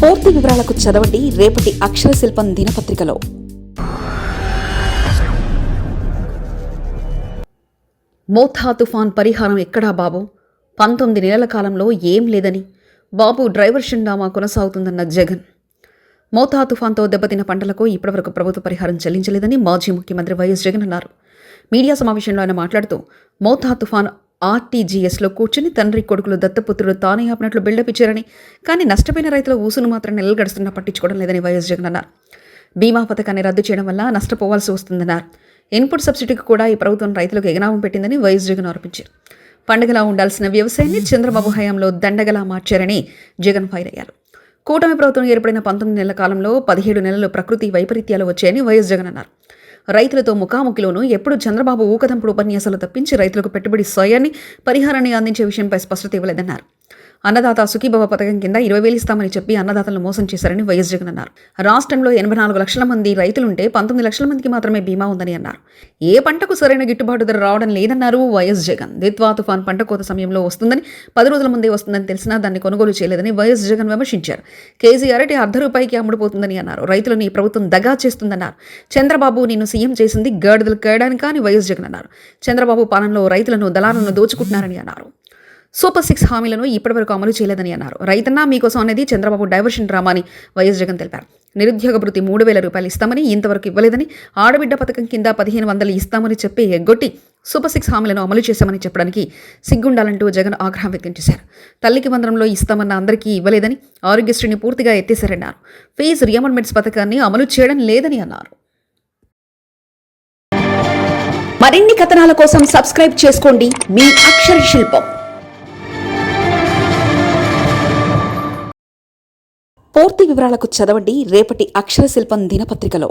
పూర్తి వివరాలకు చదవండి రేపటి అక్షర శిల్పం దినపత్రికలో. మోథా తుఫాన్ పరిహారం ఎక్కడా బాబు? పంతొమ్మిది నెలల కాలంలో ఏం లేదని బాబు డ్రైవర్ షిండామా కొనసాగుతుందన్న జగన్. మోతా తుఫాన్తో దెబ్బతిన్న పంటలకు ఇప్పటివరకు ప్రభుత్వ పరిహారం చెల్లించలేదని మాజీ ముఖ్యమంత్రి వైఎస్ జగన్ అన్నారు. మీడియా సమావేశంలో ఆయన మాట్లాడుతూ మోతా తుఫాన్ ఆర్టీజీఎస్లో కూర్చుని తండ్రి కొడుకులు దత్తపుత్రులు తానే ఆపినట్లు బిల్డప్ ఇచ్చారని కానీ నష్టపోయిన రైతుల ఊసును మాత్రం నెలలు గడుస్తున్నా పట్టించుకోవడం లేదని వైఎస్ జగన్ అన్నారు. బీమా పథకాన్ని రద్దు చేయడం వల్ల నష్టపోవాల్సి వస్తుందన్నారు. ఇన్పుట్ సబ్సిడీకి కూడా ఈ ప్రభుత్వం రైతులకు ఎగనామం పెట్టిందని వైఎస్ జగన్ ఆరోపించారు. పండగలా ఉండాల్సిన వ్యవసాయాన్ని చంద్రబాబు హయాంలో దండగలా మార్చారని జగన్ ఫైర్ అయ్యారు. కూటమి ప్రభుత్వం ఏర్పడిన పంతొమ్మిది నెలల కాలంలో పదిహేడు నెలలు ప్రకృతి వైపరీత్యాలు వచ్చాయని వైఎస్ జగన్ అన్నారు. రైతులతో ముఖాముఖిలోనూ ఎప్పుడు చంద్రబాబు ఊకదంపుడు ఉపన్యాసాలు తప్పించి రైతులకు పెట్టుబడి సాయాన్ని పరిహారాన్ని అందించే విషయంపై స్పష్టత ఇవ్వలేదన్నారు. అన్నదాత సుఖీభవ పథకం కింద ఇరవై వేలు ఇస్తామని చెప్పి అన్నదాతలను మోసం చేశారని వైఎస్ జగన్ అన్నారు. రాష్ట్రంలో ఎనభై నాలుగు లక్షల మంది రైతులుంటే పంతొమ్మిది లక్షల మందికి మాత్రమే బీమా ఉందని అన్నారు. ఏ పంటకు సరైన గిట్టుబాటు ధర రావడం లేదన్నారు వైఎస్ జగన్. దిత్వా తుఫాన్ పంట కోత సమయంలో వస్తుందని పది రోజుల ముందే వస్తుందని తెలిసినా దాన్ని కొనుగోలు చేయలేదని వైఎస్ జగన్ విమర్శించారు. కేజీ అరటి అర్ధ రూపాయికి అమ్ముడుపోతుందని అన్నారు. రైతులను ఈ ప్రభుత్వం దగా చేస్తుందన్నారు. చంద్రబాబు నిన్ను సీఎం చేసింది గాడిదలు కేయడానికి అని వైఎస్ జగన్ అన్నారు. చంద్రబాబు పాలనలో రైతులను దళాలను దోచుకుంటున్నారని అన్నారు. సూపర్ సిక్స్ హామీలను ఇప్పటివరకు అమలు చేయలేదని అన్నారు. రైతన్నా మీకోసం అనేది చంద్రబాబు డైవర్షన్ డ్రామాని వైఎస్ జగన్ తెలిపారు. నిరుద్యోగ భృతి మూడు వేల రూపాయలు ఇస్తామని ఇంతవరకు ఇవ్వలేదని ఆడబిడ్డ పథకం కింద పదిహేను వందలు ఇస్తామని చెప్పి ఎగ్గొట్టి సూపర్ సిక్స్ హామీలను అమలు చేశామని చెప్పడానికి సిగ్గుండాలంటూ జగన్ ఆగ్రహం వ్యక్తం చేశారు. తల్లికి వందనంలో ఇస్తామన్న అందరికీ ఇవ్వలేదని ఆరోగ్యశ్రీని పూర్తిగా ఎత్తేశారన్నారు. ఫీజు రియంబర్మెంట్స్ పథకాన్ని అమలు చేయడం లేదని అన్నారు. మరిన్ని కథనాల కోసం సబ్స్క్రైబ్ చేసుకోండి. మీ అక్షర శిల్పం. పూర్తి వివరాలకు చదవండి. రేపటి అక్షర శిల్పం దినపత్రికలో.